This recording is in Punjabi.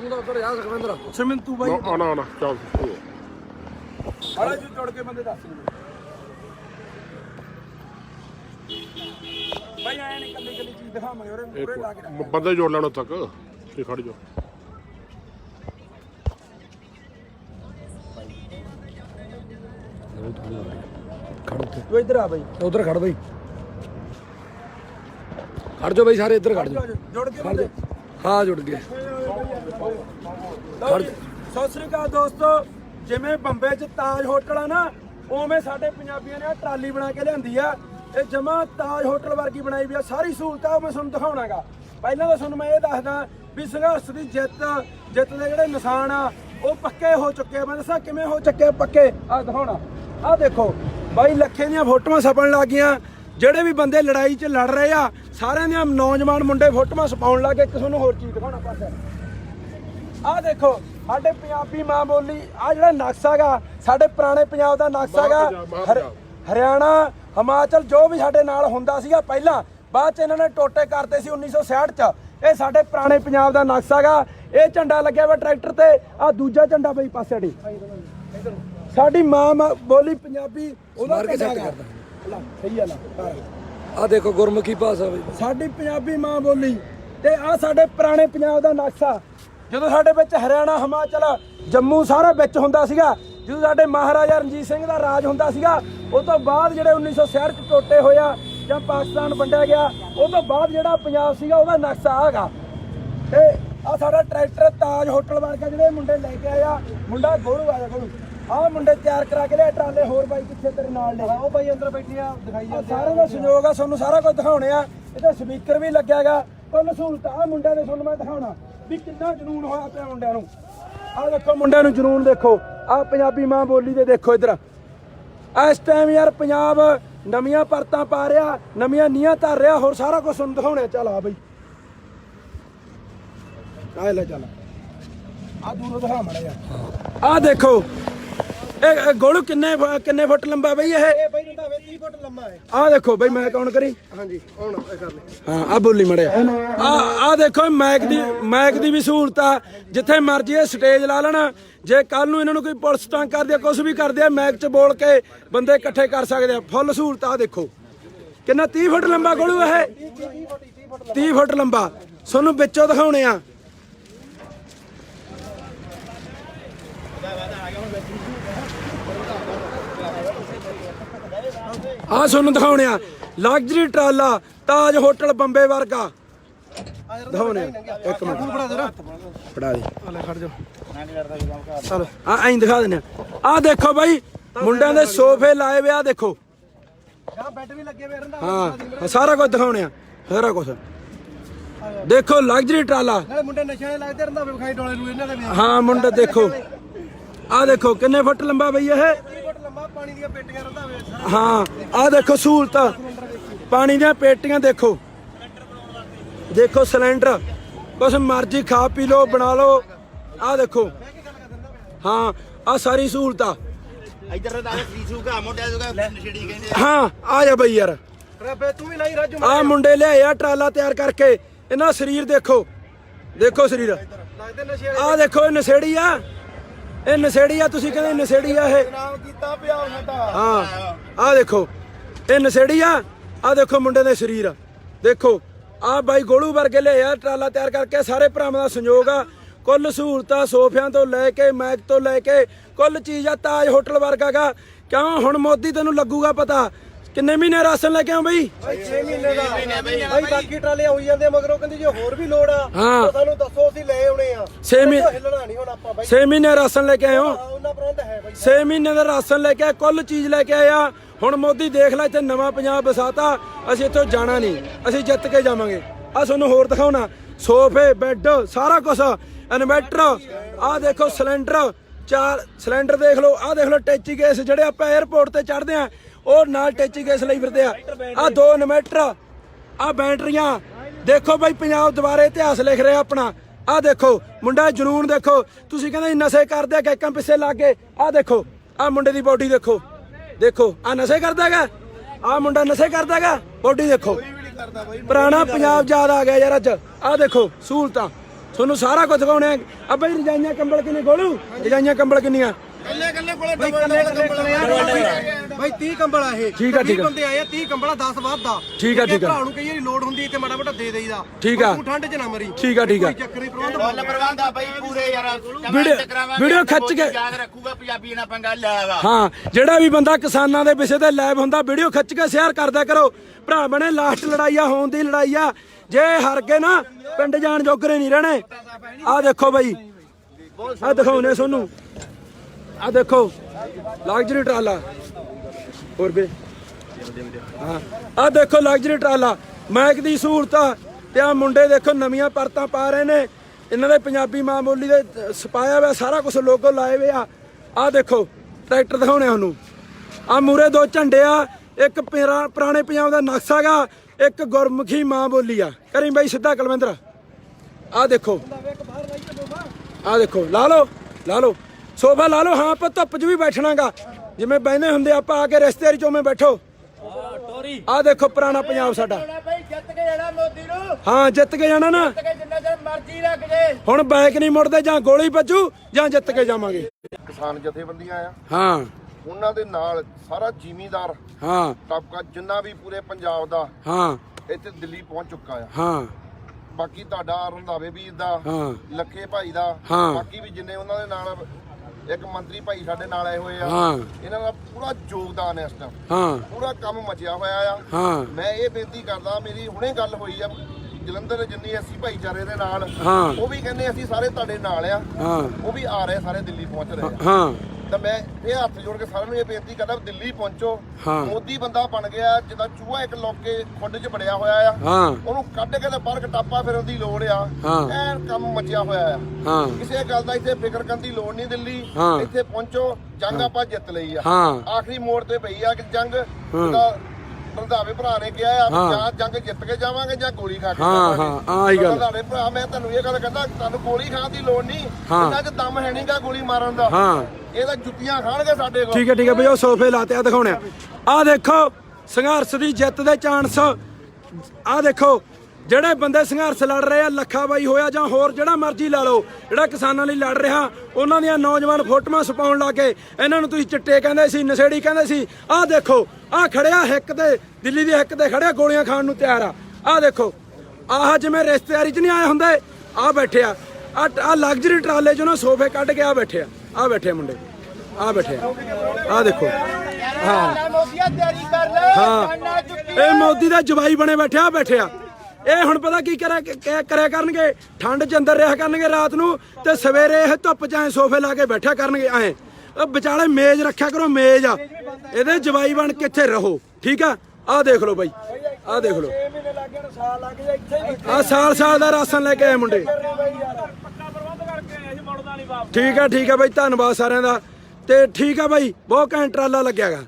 ਤੂੰ ਤਾਂ ਉੱਧਰ ਜਾ ਸੁਖਵਿੰਦਰ। ਸਿਮਨ ਤੂੰ ਬਾਈ। ਆਣਾ ਆਣਾ ਚੱਲ ਹਾਲੇ ਜੀ ਜੋੜ ਕੇ ਬੰਦੇ ਦੱਸ। ਮੈਨੂੰ ਬਾਈ ਐ ਨਹੀਂ ਕੱਲੀ ਕੱਲੀ ਚੀਜ਼ ਦਿਖਾਵਾਂਗੇ ਉਹਰੇ ਉਰੇ ਲਾ ਕੇ ਰੱਖ। ਇੱਕ ਬੰਦੇ ਜੋੜ ਲੈਣ ਤੱਕ ਤੇ ਖੜ ਜਾ। ਖੜ ਉੱਥੇ ਤੂੰ ਇੱਧਰ ਆ ਬਾਈ। ਉਧਰ ਖੜ ਬਈ। ਖੜ ਜਾ ਬਈ ਸਾਰੇ ਇੱਧਰ ਖੜ ਜਾ। ਜੋੜ ਕੇ ਬੰਦੇ। ਹਾਂ ਜੁੜ ਗਏ। ਲਓ ਜੀ, ਸਤਿ ਸ੍ਰੀ ਅਕਾਲ ਦੋਸਤੋ ਜਿਵੇਂ ਬੰਬੇ 'ਚ ਤਾਜ ਹੋਟਲ ਆ ਨਾ ਉਵੇਂ ਸਾਡੇ ਪੰਜਾਬੀਆਂ ਨੇ ਆਹ ਟਰਾਲੀ ਬਣਾ ਕੇ ਲਿਆਂਦੀ ਆ। ਇਹ ਜਮਾ ਤਾਜ ਹੋਟਲ ਵਰਗੀ ਬਣਾਈ ਵੀ ਆ। ਸਾਰੀ ਸਹੂਲਤਾਂ ਉਹ ਮੈਂ ਤੁਹਾਨੂੰ ਦਿਖਾਉਣਾਗਾ। ਪਹਿਲਾਂ ਤਾਂ ਤੁਹਾਨੂੰ ਮੈਂ ਇਹ ਦੱਸਦਾ ਵੀ ਸੰਘਰਸ਼ ਦੀ ਜਿੱਤ ਜਿੱਤ ਦੇ ਜਿਹੜੇ ਨਿਸ਼ਾਨ ਆ ਉਹ ਪੱਕੇ ਹੋ ਚੁੱਕੇ ਆ। ਮੈਂ ਦੱਸਾਂ ਕਿਵੇਂ ਹੋ ਚੁੱਕੇ ਆ ਪੱਕੇ? ਆ ਦਿਖਾਉਣਾ। ਆ ਦੇਖੋ ਬਾਈ ਲੱਖੇ ਦੀਆਂ ਫੋਟੋਆਂ ਛਪਣ ਲੱਗ ਗਈਆਂ। ਜਿਹੜੇ ਵੀ ਬੰਦੇ ਲੜਾਈ 'ਚ ਲੜ ਰਹੇ ਆ ਸਾਰਿਆਂ ਦੀਆਂ ਨੌਜਵਾਨ ਮੁੰਡੇ ਫੋਟੋਆਂ ਛਪਾਉਣ ਲੱਗੇ ਇੱਕ ਤੁਹਾਨੂੰ ਹੋਰ ਚੀਜ਼ ਦਿਖਾਉਣਾ ਪਾਸੇ ਆਹ ਦੇਖੋ ਸਾਡੇ ਪੰਜਾਬੀ ਮਾਂ ਬੋਲੀ ਆ ਜਿਹੜਾ ਨਕਸ਼ਾ ਗਾ ਸਾਡੇ ਪੁਰਾਣੇ ਪੰਜਾਬ ਦਾ ਨਕਸ਼ਾ ਗਾ ਪੰਜਾਬ, ਮਾਂ ਹਰ- ਹਰਿਆਣਾ ਹਿਮਾਚਲ ਜੋ ਵੀ ਸਾਡੇ ਨਾਲ ਹੁੰਦਾ ਸੀਗਾ ਪਹਿਲਾਂ ਬਾਅਦ ਚ ਇਹਨਾਂ ਨੇ ਟੋਟੇ ਕਰਤੇ ਸੀ 1966 ਚ ਇਹ ਸਾਡੇ ਪੁਰਾਣੇ ਪੰਜਾਬ ਦਾ ਨਕਸ਼ਾ ਗਾ ਇਹ ਝੰਡਾ ਲੱਗਿਆ ਵਾ ਟਰੈਕਟਰ ਤੇ ਆ ਦੂਜਾ ਝੰਡਾ ਬਈ ਪਾਸੇ ਢੀ ਸਾਡੀ ਮਾਂ ਬੋਲੀ ਪੰਜਾਬੀ ਉਹਦਾ ਝੰਡਾ। ਕਰਦਾ। ਸਹੀ ਆ ਕਰ। ਆ ਦੇਖੋ ਗੁਰਮੁਖੀ ਭਾਸ਼ਾ ਬਈ। ਸਾਡੀ ਪੰਜਾਬੀ ਮਾਂ ਬੋਲੀ ਤੇ ਆ ਸਾਡੇ ਪੁਰਾਣੇ ਪੰਜਾਬ ਦਾ ਨਕਸ਼ਾ। ਜਦੋਂ ਸਾਡੇ ਵਿੱਚ ਹਰਿਆਣਾ, ਹਿਮਾਚਲ, ਜੰਮੂ ਸਾਰਾ ਵਿੱਚ ਹੁੰਦਾ ਸੀਗਾ, ਜਦੋਂ ਸਾਡੇ ਮਹਾਰਾਜਾ ਰਣਜੀਤ ਸਿੰਘ ਦਾ ਰਾਜ ਹੁੰਦਾ ਸੀਗਾ, ਉਹ ਤੋਂ ਬਾਅਦ ਜਿਹੜੇ 1966 ਚ ਟੋਟੇ ਹੋਇਆ ਜਾਂ ਪਾਕਿਸਤਾਨ ਵੰਡਿਆ ਗਿਆ, ਉਹ ਤੋਂ ਬਾਅਦ ਜਿਹੜਾ ਪੰਜਾਬ ਸੀਗਾ, ਉਹਦਾ ਨਕਸ਼ਾ ਆਗਾ ਤੇ ਆ ਸਾਡਾ ਟਰੈਕਟਰ, ਤਾਜ ਹੋਟਲ ਵਰਗਾ ਜਿਹੜੇ ਮੁੰਡੇ ਲੈ ਕੇ ਆਇਆ ਮੁੰਡਾ ਗੋਲੂ ਆਇਆ ਗੋਲੂ ਆਹ ਮੁੰਡੇ ਤਿਆਰ ਕਰਾ ਕੇ ਲਿਆ ਟਰਾਲੇ ਹੋਰ ਬਾਈ ਕਿੱਥੇ ਤੇਰੇ ਨਾਲ ਨੇ ਉਹ ਬਾਈ ਅੰਦਰ ਬੈਠੀਆਂ ਦਿਖਾਈ ਜਾਂਦੇ ਸਾਰਿਆਂ ਦਾ ਸੰਯੋਗ ਆ ਤੁਹਾਨੂੰ ਸਾਰਾ ਕੁਝ ਦਿਖਾਉਣੇ ਆ। ਇਹਦਾ ਸਪੀਕਰ ਵੀ ਲੱਗਿਆਗਾ ਕੁੱਲ ਸਹੂਲਤ ਆ ਮੁੰਡਿਆਂ ਦੇ ਤੁਹਾਨੂੰ ਮੈਂ ਦਿਖਾਉਣਾ। ਵੀ ਕਿੰਨਾ ਜਨੂਨ ਹੋਇਆ ਪਿਆ ਮੁੰਡਿਆਂ ਨੂੰ। ਆਹ ਦੇਖੋ ਮੁੰਡਿਆਂ ਨੂੰ ਜਨੂਨ ਦੇਖੋ। ਆਹ ਪੰਜਾਬੀ ਮਾਂ ਬੋਲੀ ਦੇ ਦੇਖੋ ਇਧਰ। ਇਸ ਟਾਈਮ ਯਾਰ ਪੰਜਾਬ ਨਵੀਆਂ ਪਰਤਾਂ ਪਾ ਰਿਹਾ ਨਵੀਆਂ ਨੀਹਾਂ ਧਰ ਰਿਹਾ ਹੋਰ ਸਾਰਾ ਕੁਝ ਤੁਹਾਨੂੰ ਦਿਖਾਉਣਾ ਚੱਲ ਆ ਬਈ। ਆ ਲੈ ਚੱਲ। ਆ ਦੂਰੋਂ ਦਿਖਾ ਮੜਾ ਯਾਰ ਆ ਦੇਖੋ ਇਹ ਗੋਲੂ ਕਿੰਨੇ ਕਿੰਨੇ ਫੁੱਟ ਲੰਬਾ ਬਈ ਇਹ? ਇਹ ਬਈ ਰੰਦਾ 30 ਫੁੱਟ ਲੰਮਾ ਹੈ। ਆ ਦੇਖੋ ਬਈ ਮੈਂ ਕੌਣ ਕਰੀ? ਹਾਂਜੀ ਹੁਣ ਇਹ ਕਰ ਲੈ ਹਾਂ ਆ ਬੋਲੀ ਮੜਿਆ। ਆ ਆ ਦੇਖੋ ਮੈਕ ਦੀ ਮੈਕ ਦੀ ਵੀ ਸਹੂਲਤ ਆ। ਜਿੱਥੇ ਮਰਜ਼ੀ ਇਹ ਸਟੇਜ ਲਾ ਲੈਣ। ਜੇ ਕੱਲ ਨੂੰ ਇਹਨਾਂ ਨੂੰ ਕੋਈ ਪੁਲਿਸ ਤੰਗ ਕਰਦੀ ਆ ਕੁਝ ਵੀ ਕਰਦੇ ਆ ਮੈਕ 'ਚ ਬੋਲ ਕੇ ਬੰਦੇ ਇਕੱਠੇ ਕਰ ਸਕਦੇ ਆ। ਫੁੱਲ ਸਹੂਲਤ ਆ ਦੇਖੋ। ਕਿੰਨਾ 30 ਫੁੱਟ ਲੰਬਾ ਗੋਲੂ ਇਹ? 30 ਫੁੱਟ ਲੰਬਾ। ਤੁਹਾਨੂੰ ਵਿੱਚੋਂ ਦਿਖਾਉਣੇ ਆ। ਆ ਤੁਹਾਨੂੰ ਦਿਖਾਉਣੇ ਆ। ਲਗਜ਼ਰੀ ਟਰਾਲਾ ਤਾਜ ਹੋਟਲ ਬੰਬੇ ਵਰਗਾ। ਦਿਖਾਉਣੇ ਆ। ਇੱਕ ਮਿੰਟ। ਬੜਾ ਦੇ ਫੜਾ ਦੇ। ਲੈ ਖੜ ਜਾ ਚਲੋ ਆ ਐਂ ਦਿਖਾ ਦਿੰਦੇ ਆ। ਆ ਦੇਖੋ ਬਾਈ ਮੁੰਡਿਆਂ ਦੇ ਸੋਫੇ ਲਾਏ ਵੇ ਆ ਦੇਖੋ। ਯਾਰ ਬੈੱਡ ਵੀ ਲੱਗੇ ਹੋਏ ਰੰਦਾ ਹਾਂ ਸਾਰਾ ਕੁਝ ਦਿਖਾਉਣੇ ਆ। ਸਾਰਾ ਕੁਝ। ਦੇਖੋ ਲਗਜ਼ਰੀ ਟਰਾਲਾ ਨਾਲੇ ਮੁੰਡੇ ਨਸ਼ਿਆਂ ਦੇ ਲੱਗਦੇ ਰੰਦਾ ਵਿਖਾਈ ਡੋਲੇ ਨੂੰ ਇਹਨਾਂ ਦੇ ਵੀ। ਹਾਂ ਮੁੰਡੇ ਦੇਖੋ। ਆ ਦੇਖੋ ਕਿੰਨੇ ਫੁੱਟ ਲੰਬਾ ਬਈ ਇਹ? 30 ਫੁੱਟ ਲੰਮਾ ਪਾਣੀ ਦੀਆਂ ਪੇਟੀਆਂ ਰੰਦਾ ਵੇ ਹਾਂ ਆ ਦੇਖੋ ਸਹੂਲਤ। ਪਾਣੀ ਦੀਆਂ ਪੇਟੀਆਂ ਦੇਖੋ। ਦੇਖੋ ਸਿਲੰਡਰ। ਕੁਛ ਮਰਜ਼ੀ ਖਾ ਪੀ ਲਓ ਬਣਾ ਲਓ। ਆ ਦੇਖੋ। ਹਾਂ ਆ ਸਾਰੀ ਸਹੂਲਤ। ਆ ਇੱਧਰ ਦਾ ਫੀਸੂ ਕਾ ਮੋਟਿਆ ਜੁਗਾ ਨਸ਼ੇੜੀ ਕਹਿੰਦੇ ਹਾਂ ਆ ਜਾ ਬਈ ਯਾਰ। ਰੱਬੇ ਤੂੰ ਵੀ ਲਾਈ ਰਾਜੂ ਆ ਮੁੰਡੇ ਲਿਆਏ ਆ ਟਰਾਲਾ ਤਿਆਰ ਕਰਕੇ। ਇਹਨਾਂ ਸਰੀਰ ਦੇਖੋ। ਦੇਖੋ ਸਰੀਰ। ਲੱਗਦੇ ਨਸ਼ੇ ਆ ਦੇਖੋ ਇਹ ਨਸ਼ੇੜੀ ਆ। ਇਹ ਨਸ਼ੇੜੀ ਆ ਤੁਸੀਂ ਕਹਿੰਦੇ ਨਸ਼ੇੜੀ ਆ ਇਹ। ਨਾਮ ਕੀਤਾ ਪਿਆ ਸਾਡਾ ਹਾਂ ਆ ਦੇਖੋ ਇਹ ਨਸ਼ੇੜੀ ਆ ਆ ਦੇਖੋ ਮੁੰਡੇ ਦੇ ਸਰੀਰ। ਦੇਖੋ ਆ ਬਾਈ ਗੋਲੂ ਵਰਗੇ ਲਿਆ ਆ ਟਰਾਲਾ ਤਿਆਰ ਕਰਕੇ ਸਾਰੇ ਭਰਾਵਾਂ ਦਾ ਸੰਯੋਗ ਆ। ਕੁੱਲ ਸਹੂਲਤਾਂ ਸੋਫਿਆਂ ਤੋਂ ਲੈ ਕੇ ਮੈਕ ਤੋਂ ਲੈ ਕੇ ਕੁੱਲ ਚੀਜ਼ ਆ ਤਾਜ ਹੋਟਲ ਵਰਗਾ ਗਾ। ਕਿਉਂ? ਹੁਣ ਮੋਦੀ ਤੈਨੂੰ ਲੱਗੂਗਾ ਪਤਾ। ਕਿੰਨੇ ਮਹੀਨੇ ਰਾਸ਼ਨ ਲੈ ਕੇ ਆਉਂ ਬਈ? ਭਾਈ 6 ਮਹੀਨੇ ਦਾ। ਭਾਈ ਬਾਕੀ ਟਰਾਲੇ ਹੋਈ ਜਾਂਦੇ ਆ ਮਗਰੋਂ ਕਹਿੰਦੀ ਜੇ ਹੋਰ ਵੀ ਲੋੜ ਆ। ਹਾਂ। ਤਾਂ ਸਾਨੂੰ ਦੱਸੋ ਅਸੀਂ ਲੈ ਆਉਣੇ ਆ। ਛੇ ਮਹੀਨੇ- ਉਹ ਹਿੱਲਣਾ ਨਹੀਂ ਹੁਣ ਆਪਾਂ ਬਾਈ। 6 ਮਹੀਨੇ ਰਾਸ਼ਨ ਲੈ ਕੇ ਆਏ ਹੋ? ਉਹਨਾਂ ਪ੍ਰਬੰਧ ਹੈ ਬਾਈ। 6 ਮਹੀਨੇ ਦਾ ਰਾਸ਼ਨ ਲੈ ਕੇ ਆਏ ਕੁੱਲ ਚੀਜ਼ ਲੈ ਕੇ ਆਇਆ ਹੁਣ ਮੋਦੀ ਦੇਖ ਲੈ ਇੱਥੇ ਨਵਾਂ ਪੰਜਾਬ ਵਸਾਤਾ। ਅਸੀਂ ਇੱਥੋਂ ਜਾਣਾ ਨਹੀਂ। ਅਸੀਂ ਜਿੱਤ ਕੇ ਜਾਵਾਂਗੇ। ਆ ਤੁਹਾਨੂੰ ਹੋਰ ਦਿਖਾਉਣਾ। ਸੋਫੇ ਬੈੱਡ ਸਾਰਾ ਕੁਝ ਇਨਵੈਟਰ ਆ ਦੇਖੋ ਸਿਲੰਡਰ। ਚਾਰ ਸਿਲੰਡਰ ਦੇਖ ਲਓ। ਆ ਦੇਖ ਲਓ ਟੈਚੀ ਗੈਸ ਜਿਹੜੇ ਆਪਾਂ 에어ਪੋਰਟ ਤੇ ਚੜਦੇ ਆ। ਉਹ ਨਾਲ ਟੈਚੀ ਗੈਸ ਲਈ ਫਿਰਦੇ ਆ। ਆ ਦੋ ਇਨਵੈਟਰ ਆ ਬੈਟਰੀਆਂ। ਦੇਖੋ ਬਾਈ, ਪੰਜਾਬ ਦੁਬਾਰੇ ਇਤਿਹਾਸ ਲਿਖ ਰਿਹਾ ਆਪਣਾ। ਆ ਦੇਖੋ, ਮੁੰਡਾ ਜਨੂਨ ਦੇਖੋ। ਤੁਸੀਂ ਕਹਿੰਦੇ ਨਸ਼ੇ ਕਰਦੇ ਆ, ਗੈਕਾਂ ਪਿੱਛੇ ਲੱਗ ਕੇ ਆ ਦੇਖੋ ਆ ਮੁੰਡੇ ਦੀ ਬੋਡੀ ਦੇਖੋ। ਦੇਖੋ ਆ ਨਸ਼ੇ ਕਰਦਾਗਾ ਆ ਮੁੰਡਾ ਨਸ਼ੇ ਕਰਦਾਗਾ ਬੋਡੀ ਦੇਖੋ। ਪੁਰਾਣਾ ਪੰਜਾਬ ਯਾਦ ਆ ਗਿਆ ਯਾਰ ਅੱਜ। ਆ ਦੇਖੋ, ਸਹੂਲਤਾਂ। ਤੁਹਾਨੂੰ ਸਾਰਾ ਕੁਝ ਦਿਖਾਉਣੇ ਆ ਬਈ, ਰਜਾਈਆਂ, ਕੰਬਲ ਕਿੰਨੇ? ਗੋਲੂ, ਰਜਾਈਆਂ, ਕੰਬਲ ਕਿੰਨੀਆਂ? ਕੱਲੇ ਕੱਲੇ ਕੋਲੇ ਬਾਈ ਡਬਲ ਕੱਲੇ ਡਬਲ ਕੱਲੇ ਕੰਬਲ ਬਾਈ 30 ਕੰਬਲ ਆ ਇਹ। ਠੀਕ ਆ, ਠੀਕ ਆ। 20 ਬੰਦੇ ਆਏ ਆ 30 ਕੰਬਲ ਆ 10 ਵੱਧ ਦਾ ਠੀਕ ਆ, ਠੀਕ ਆ। ਭਰਾ ਨੂੰ ਕਈ ਵਾਰੀ ਲੋਡ ਹੁੰਦੀ ਤੇ ਮਾੜਾ ਮੋਟਾ ਦੇ ਦੇਈਦਾ। ਠੀਕ ਆ। ਤੂੰ ਠੰਡ 'ਚ ਨਾ ਮਰੀ। ਠੀਕ ਆ, ਠੀਕ ਆ। ਕੋਈ ਚੱਕਰ ਨਹੀਂ ਪ੍ਰਬੰਧ ਫੁੱਲ ਪ੍ਰਬੰਧ ਆ ਬਾਈ ਪੂਰੇ ਯਾਰ। ਵੀਡੀਓ- ਵੀਡੀਓ ਖਿੱਚ ਕੇ- ਯਾਦ ਰੱਖੂਗਾ ਪੰਜਾਬੀ ਨਾਲ ਪੰਗਾ ਲਿਆ ਵਾ। ਹਾਂ ਜਿਹੜਾ ਵੀ ਬੰਦਾ ਕਿਸਾਨਾਂ ਦੇ ਵਿਸ਼ੇ ਤੇ ਲਾਈਵ ਹੁੰਦਾ ਵੀਡੀਓ ਖਿੱਚ ਕੇ ਸ਼ੇਅਰ ਕਰਦਾ ਕਰੋ। ਭਰਾ ਬਣੇ ਲਾਸਟ ਲੜਾਈ ਆ ਹੋਣ ਦੀ ਲੜਾਈ ਆ। ਜੇ ਹਾਰ ਗਏ ਨਾ ਪਿੰਡ ਜਾਣ ਜੋਗਰੇ ਨਹੀਂ ਰਹਿਣੇ। ਆ ਦੇਖੋ ਬਈ। ਆ ਦਿਖਾਉਨੇ ਤੁਹਾਨੂੰ। ਆ ਦੇਖੋ ਲਗਜ਼ਰੀ ਟਰਾਲਾ। ਹੋਰ ਵੀ? ਹਾਂ। ਆ ਦੇਖੋ ਲਗਜ਼ਰੀ ਟਰਾਲਾ। ਮੈਕ ਦੀ ਸਹੂਲਤ ਆ ਤੇ ਆ ਮੁੰਡੇ ਦੇਖੋ ਨਵੀਆਂ ਪਰਤਾਂ ਪਾ ਰਹੇ ਨੇ। ਇਹਨਾਂ ਦੇ ਪੰਜਾਬੀ ਮਾਂ ਬੋਲੀ ਦੇ ਅ, ਸਪਾਇਆ ਹੋਇਆ ਸਾਰਾ ਕੁਝ ਲੋਗੋ ਲਾਏ ਹੋਏ ਆ। ਆ ਦੇਖੋ ਟਰੈਕਟਰ ਦਿਖਾਉਣੇ ਉਹਨੂੰ। ਆ ਮੂਰੇ ਦੋ ਝੰਡੇ ਆ ਇੱਕ ਪੁਰਾ- ਪੁਰਾਣੇ ਪੰਜਾਬ ਦਾ ਨਕਸ਼ਾ ਗਾ ਇੱਕ ਗੁਰਮੁਖੀ ਮਾਂ ਬੋਲੀ ਆ। ਕਰੀ ਬਾਈ ਸਿੱਧਾ ਕਲਵਿੰਦਰ। ਆ ਦੇਖੋ। ਆ ਦੇਖੋ ਲਾ ਲਓ ਲਾ ਲਓ। ਸੋਫਾ ਲਾ ਲਓ ਹਾਂ ਆਪਾਂ ਧੁੱਪ 'ਚ ਵੀ ਬੈਠਣਾਗਾ। ਜਿਵੇਂ ਬਹਿੰਦੇ ਹੁੰਦੇ ਆਪਾਂ ਆ ਕੇ ਰਿਸ਼ਤੇਦਾਰੀ 'ਚੋਂ ਮੈਂ ਬੈਠੋ। ਆ ਦੇਖੋ ਪੁਰਾਣਾ ਪੰਜਾਬ ਸਾਡਾ। ਹਾਂ ਜਿੱਤ ਕੇ ਜਾਣਾ ਨਾ। ਹੁਣ ਬਾਈਕ ਨਹੀਂ ਮੁੜਦੇ ਜਾਂ ਗੋਲੀ ਵੱਜੂ ਜਾਂ ਜਿੱਤ ਕੇ ਜਾਵਾਂਗੇ। ਕਿਸਾਨ ਜਥੇਬੰਦੀਆਂ ਆ। ਹਾਂ। ਉਹਨਾਂ ਦੇ ਨਾਲ ਸਾਰਾ ਜ਼ਿਮੀਂਦਾਰ ਹਾਂ। ਤਬਕਾ ਜਿੰਨਾ ਵੀ ਪੂਰੇ ਪੰਜਾਬ ਦਾ ਹਾਂ। ਇੱਥੇ ਦਿੱਲੀ ਪਹੁੰਚ ਚੁੱਕਾ ਆ। ਹਾਂ। ਬਾਕੀ ਤੁਹਾਡਾ ਰੰਧਾਵੇ ਵੀਰ ਦਾ ਹਾਂ। ਲੱਖੇ ਭਾਈ ਦਾ ਹਾਂ। ਬਾਕੀ ਵੀ ਜਿੰਨੇ ਉਹਨਾਂ ਦੇ ਨਾਲ ਇੱਕ ਮੰਤਰੀ ਭਾਈ ਸਾਡੇ ਨਾਲ ਆਏ ਹੋਏ ਆ। ਹਾਂ। ਇਹਨਾਂ ਦਾ ਪੂਰਾ ਯੋਗਦਾਨ ਹੈ ਇਸ ਟਾਈਮ ਹਾਂ। ਪੂਰਾ ਕੰਮ ਮਚਿਆ ਹੋਇਆ ਆ। ਹਾਂ। ਮੈਂ ਇਹ ਬੇਨਤੀ ਕਰਦਾ ਮੇਰੀ ਹੁਣੇ ਗੱਲ ਹੋਈ ਆ ਜਲੰਧਰ ਜਿੰਨੀ ਅਸੀਂ ਭਾਈਚਾਰੇ ਦੇ ਨਾਲ ਹਾਂ। ਉਹ ਵੀ ਕਹਿੰਦੇ ਅਸੀਂ ਸਾਰੇ ਤੁਹਾਡੇ ਨਾਲ ਆ। ਹਾਂ। ਉਹ ਵੀ ਆ ਰਹੇ ਸਾਰੇ ਦਿੱਲੀ ਪਹੁੰਚ ਰਹੇ ਆ। ਹਾਂ। ਤਾਂ ਮੈਂ ਇਹ ਹੱਥ ਜੋੜ ਕੇ ਸਾਰਿਆਂ ਨੂੰ ਇਹ ਬੇਨਤੀ ਕਰਦਾ ਵੀ ਦਿੱਲੀ ਪਹੁੰਚੋ। ਹਾਂ। ਮੋਦੀ ਬੰਦਾ ਬਣ ਗਿਆ ਜਿੱਦਾਂ ਚੂਹਾ ਇੱਕ ਲੋਕੇ ਖੁੱਡ 'ਚ ਬੜਿਆ ਹੋਇਆ ਆ। ਹਾਂ। ਉਹਨੂੰ ਕੱਢ ਕੇ ਤੇ ਬਾਹਰ ਕਟਾਪਾ ਫਿਰਨ ਦੀ ਲੋੜ ਆ। ਹਾਂ। ਐਨ ਕੰਮ ਮਚਿਆ ਹੋਇਆ ਆ। ਹਾਂ। ਕਿਸੇ ਗੱਲ ਦਾ ਇੱਥੇ ਫਿਕਰ ਕਰਨ ਦੀ ਲੋੜ ਨਹੀਂ ਦਿੱਲੀ। ਹਾਂ। ਇੱਥੇ ਪਹੁੰਚੋ ਜੰਗ ਆਪਾਂ ਜਿੱਤ ਲਈ ਆ। ਹਾਂ। ਆਖਰੀ ਮੋੜ ਤੇ ਪਈ ਆ ਕਿ ਜੰਗ ਜਿਹਦਾ ਰੰਧਾਵੇ ਭਰਾ ਨੇ ਕਿਹਾ ਆ ਵੀ ਹਾਂ। ਜਾਂ ਜੰਗ ਜਿੱਤ ਕੇ ਜਾਵਾਂਗੇ ਜਾਂ ਗੋਲੀ ਖਾ ਕੇ ਹਾਂ, ਹਾਂ, ਆਹ ਹੀ ਗੱਲ। ਰੰਧਾਵੇ ਭਰਾ ਮੈਂ ਤੁਹਾਨੂੰ ਇਹ ਗੱਲ ਕਹਿੰਦਾ ਤੁਹਾਨੂੰ ਗੋਲੀ ਖਾਣ ਦੀ ਲੋੜ ਨਹੀਂ। ਹਾਂ। ਇਹਨਾਂ 'ਚ ਦਮ ਹੈ ਨਹੀਂਗਾ ਗੋਲੀ ਮਾਰਨ ਦਾ। ਹਾਂ। ਇਹ ਤਾਂ ਜੁੱਤੀਆਂ ਖਾਣਗੇ ਸਾਡੇ ਕੋਲ। ਠੀਕ ਹੈ ਠੀਕ ਹੈ ਬਈ ਉਹ ਸੋਫੇ ਲਾਤੇ ਆ ਦਿਖਾਉਣੇ ਆ। ਦੇਖੋ ਸੰਘਰਸ਼ ਦੀ ਜਿੱਤ ਦੇ ਚਾਂਸ। ਆ ਦੇਖੋ ਜਿਹੜੇ ਬੰਦੇ ਸੰਘਰਸ਼ ਲੜ ਰਹੇ ਆ ਲੱਖਾ ਬਾਈ ਹੋਇਆ ਜਾਂ ਹੋਰ ਜਿਹੜਾ ਮਰਜ਼ੀ ਲਾ ਲਓ ਜਿਹੜਾ ਕਿਸਾਨਾਂ ਲਈ ਲੜ ਰਿਹਾ ਉਹਨਾਂ ਦੀਆਂ ਨੌਜਵਾਨ ਫੋਟੋਆਂ ਛਪਾਉਣ ਲੱਗੇ ਇਹਨਾਂ ਨੂੰ ਤੁਸੀਂ ਚਿੱਟੇ ਕਹਿੰਦੇ ਸੀ ਨਸ਼ੇੜੀ ਕਹਿੰਦੇ ਸੀ। ਆਹ ਦੇਖੋ ਆਹ ਖੜਿਆ ਹਿੱਕ ਤੇ ਦਿੱਲੀ ਦੀ ਹਿੱਕ ਤੇ ਖੜਿਆ ਗੋਲੀਆਂ ਖਾਣ ਨੂੰ ਤਿਆਰ ਆ। ਆਹ ਦੇਖੋ ਆਹ ਜਿਵੇਂ ਰਿਸ਼ਤੇਦਾਰੀ 'ਚ ਨਹੀਂ ਆਏ ਹੁੰਦੇ ਆਹ ਬੈਠੇ ਆ। ਆ ਲਗਜ਼ਰੀ ਟਰਾਲੇ 'ਚੋਂ ਨਾ ਸੋਫੇ ਕੱਢ ਕੇ ਆ ਬੈਠੇ ਆ। ਬੈਠੇ ਮੁੰਡੇ ਆ ਬੈਠੇ ਆ। ਦੇਖੋ ਹਾਂ। ਲੈ। ਇਹ ਮੋਦੀ ਦਾ ਜਵਾਈ ਬਣੇ ਬੈਠੇ ਆ ਬੈਠੇ ਆ। ਇਹ ਹੁਣ ਪਤਾ ਕੀ ਕਰਿਆ ਕਰਿਆ ਕਰਨਗੇ? ਠੰਡ ਚ ਅੰਦਰ ਰਿਹਾ ਕਰਨਗੇ ਰਾਤ ਨੂੰ ਤੇ ਸਵੇਰੇ ਇਹ ਧੁੱਪ ਚ ਐ ਸੋਫੇ ਲਾ ਕੇ ਬੈਠਿਆ ਕਰਨਗੇ ਐ। ਵਿਚਾਲੇ ਮੇਜ਼ ਰੱਖਿਆ ਕਰੋ, ਮੇਜ਼ ਆ। ਇਹਦੇ ਜਵਾਈ ਬਣ ਕੇ ਇੱਥੇ ਰਹੋ, ਠੀਕ ਆ? ਆਹ ਦੇਖ ਲਓ ਬਾਈ, ਆਹ ਦੇਖ ਲਓ। 6 ਮਹੀਨੇ ਲੱਗ ਗਏ ਸਾਲ ਲੱਗ ਜਾ ਇੱਥੇ ਹੀ ਆ ਸਾਲ ਸਾਲ ਦਾ ਰਾਸ਼ਨ ਲੈ ਕੇ ਆਏ ਮੁੰਡੇ। ਠੀਕ ਆ ਠੀਕ ਆ ਬਾਈ, ਧੰਨਵਾਦ ਸਾਰਿਆਂ ਦਾ। ਤੇ ਠੀਕ ਆ ਬਾਈ, ਬਹੁਤ ਘੈਂਟ ਟਰਾਲਾ ਲੱਗਿਆਗਾ।